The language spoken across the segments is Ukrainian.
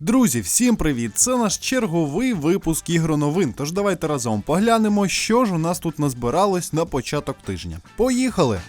Друзі, всім привіт! Це наш черговий випуск ігроновин. Тож давайте разом поглянемо, що ж у нас тут назбиралось на початок тижня. Поїхали!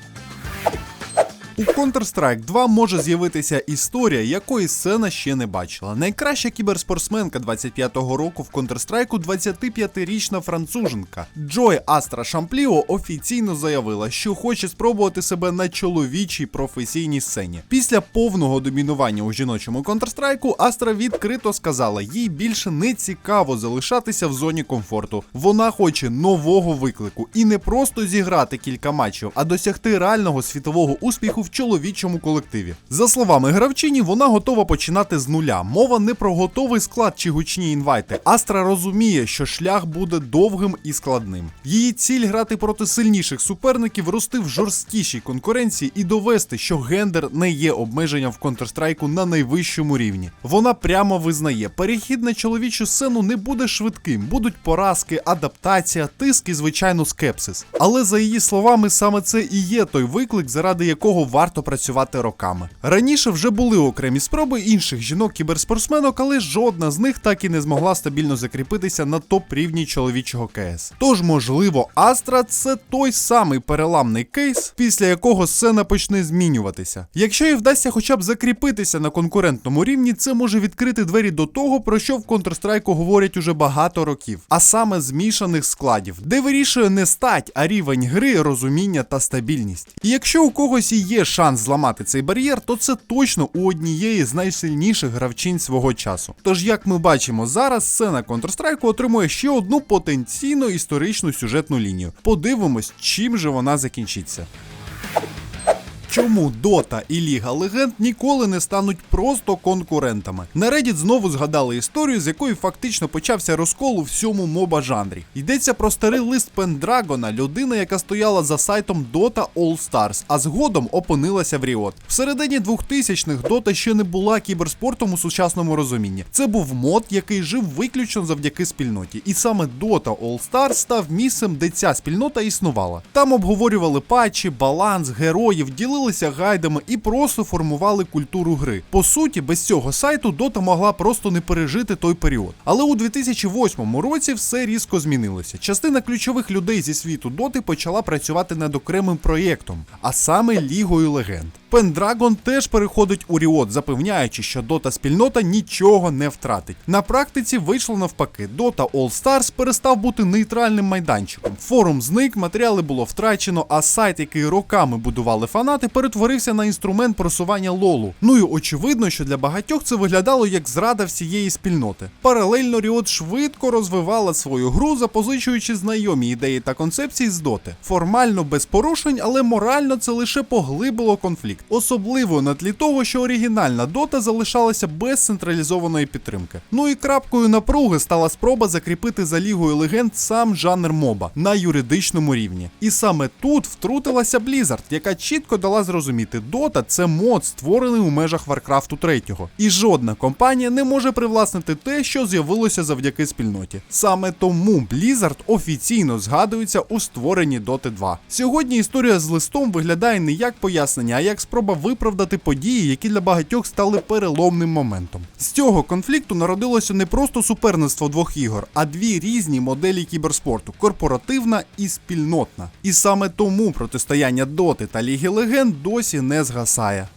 У Counter-Strike 2 може з'явитися історія, якої сцена ще не бачила. Найкраща кіберспортсменка 25-го року в Counter-Strike 25-річна француженка Джой Астра Шампліо офіційно заявила, що хоче спробувати себе на чоловічій професійній сцені. Після повного домінування у жіночому Counter-Strike Астра відкрито сказала, їй більше не цікаво залишатися в зоні комфорту. Вона хоче нового виклику і не просто зіграти кілька матчів, а досягти реального світового успіху в чоловічому колективі. За словами гравчині, вона готова починати з нуля. Мова не про готовий склад чи гучні інвайти. Астра розуміє, що шлях буде довгим і складним. Її ціль грати проти сильніших суперників, рости в жорсткішій конкуренції і довести, що гендер не є обмеженням в Counter-Strike на найвищому рівні. Вона прямо визнає, перехід на чоловічу сцену не буде швидким, будуть поразки, адаптація, тиск і звичайно скепсис. Але за її словами, саме це і є той виклик, заради якого варто працювати роками. Раніше вже були окремі спроби інших жінок-кіберспортсменок, але жодна з них так і не змогла стабільно закріпитися на топ-рівні чоловічого КС. Тож, можливо, Астра це той самий переламний кейс, після якого сцена почне змінюватися. Якщо їй вдасться хоча б закріпитися на конкурентному рівні, це може відкрити двері до того, про що в Counter-Strike говорять уже багато років, а саме змішаних складів, де вирішує не стать, а рівень гри, розуміння та стабільність. І якщо у когось і є шанс зламати цей бар'єр, то це точно у однієї з найсильніших гравчинь свого часу. Тож, як ми бачимо зараз, сцена Counter-Strike отримує ще одну потенційно історичну сюжетну лінію. Подивимось, чим же вона закінчиться. Чому Дота і Ліга Легенд ніколи не стануть просто конкурентами? На Reddit знову згадали історію, з якої фактично почався розкол у всьому моба жанрі. Йдеться про старий лист Пендрагона, людина, яка стояла за сайтом Dota All Stars, а згодом опинилася в Riot. Всередині 2000-х Дота ще не була кіберспортом у сучасному розумінні. Це був мод, який жив виключно завдяки спільноті. І саме Dota All Stars став місцем, де ця спільнота існувала. Там обговорювали патчі, баланс, героїв, ділилися гайдами і просто формували культуру гри. По суті, без цього сайту Dota могла просто не пережити той період. Але у 2008 році все різко змінилося. Частина ключових людей зі світу Доти почала працювати над окремим проєктом, а саме Лігою Легенд. Пендрагон теж переходить у Ріот, запевняючи, що Дота спільнота нічого не втратить. На практиці вийшло навпаки. Dota All Stars перестав бути нейтральним майданчиком. Форум зник, матеріали було втрачено, а сайт, який роками будували фанати, перетворився на інструмент просування лолу. Ну і очевидно, що для багатьох це виглядало як зрада всієї спільноти. Паралельно Ріот швидко розвивала свою гру, запозичуючи знайомі ідеї та концепції з доти. Формально без порушень, але морально це лише поглибило конфлікт. Особливо на тлі того, що оригінальна дота залишалася без централізованої підтримки. Ну і крапкою напруги стала спроба закріпити за лігою легенд сам жанр моба на юридичному рівні. І саме тут втрутилася Blizzard, яка чітко дала зрозуміти, дота це мод, створений у межах Варкрафту 3. І жодна компанія не може привласнити те, що з'явилося завдяки спільноті. Саме тому Blizzard офіційно згадується у створенні Доти 2. Сьогодні історія з листом виглядає не як пояснення, а як спроба виправдати події, які для багатьох стали переломним моментом. З цього конфлікту народилося не просто суперництво двох ігор, а дві різні моделі кіберспорту корпоративна і спільнотна. І саме тому протистояння Доти та Ліги Легенд досі не згасає.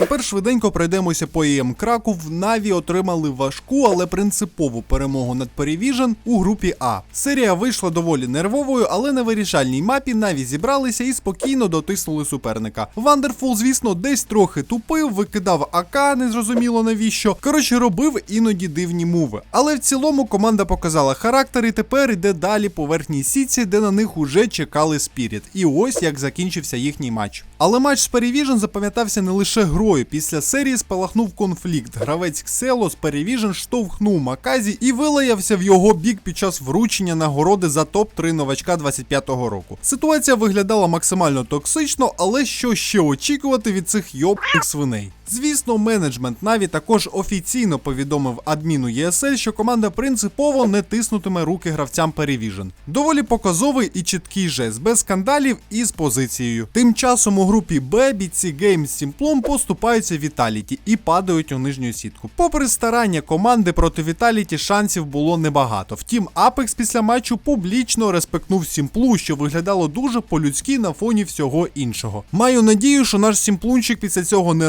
Тепер швиденько пройдемося по ЕМ Краков. Наві отримали важку, але принципову перемогу над Перевіжен у групі А. Серія вийшла доволі нервовою, але на вирішальній мапі Наві зібралися і спокійно дотиснули суперника. Вандерфул, звісно, десь трохи тупив, викидав АК, незрозуміло навіщо. Коротше, робив іноді дивні муви. Але в цілому команда показала характер і тепер йде далі по верхній сітці, де на них уже чекали Спіріт. І ось як закінчився їхній матч. Але матч з Перевіжен запам'ятався не лише грою. Після серії спалахнув конфлікт. Гравець Ксело з Перевіжен штовхнув Маказі і вилаявся в його бік під час вручення нагороди за топ-3 новачка 25-го року. Ситуація виглядала максимально токсично, але що ще очікувати від цих йобних свиней? Звісно, менеджмент Наві також офіційно повідомив адміну ESL, що команда принципово не тиснутиме руки гравцям Перевіжен. Доволі показовий і чіткий жест, без скандалів і з позицією. Тим часом у групі Б бійці Games з Сімплом поступаються Віталіті і падають у нижню сітку. Попри старання команди проти Віталіті шансів було небагато. Втім, Апекс після матчу публічно респектнув Сімплу, що виглядало дуже по-людськи на фоні всього іншого. Маю надію, що наш Сімплунчик після цього не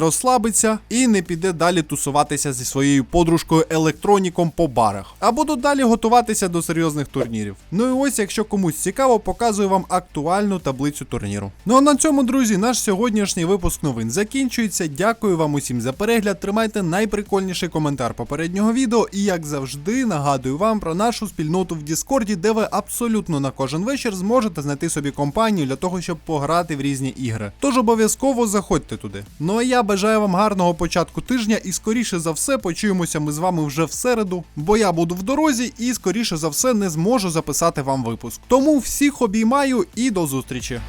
розслабиться і не піде далі тусуватися зі своєю подружкою електроніком по барах, а буду далі готуватися до серйозних турнірів. Ну і ось, якщо комусь цікаво, показую вам актуальну таблицю турніру. Ну а на цьому, друзі, наш сьогоднішній випуск новин закінчується. Дякую вам усім за перегляд. Тримайте найприкольніший коментар попереднього відео. І як завжди, нагадую вам про нашу спільноту в Діскорді, де ви абсолютно на кожен вечір зможете знайти собі компанію для того, щоб пограти в різні ігри. Тож обов'язково заходьте туди. Ну а я бажаю вам гарного початку тижня і скоріше за все почуємося ми з вами вже в середу, бо я буду в дорозі і скоріше за все не зможу записати вам випуск. Тому всіх обіймаю і до зустрічі.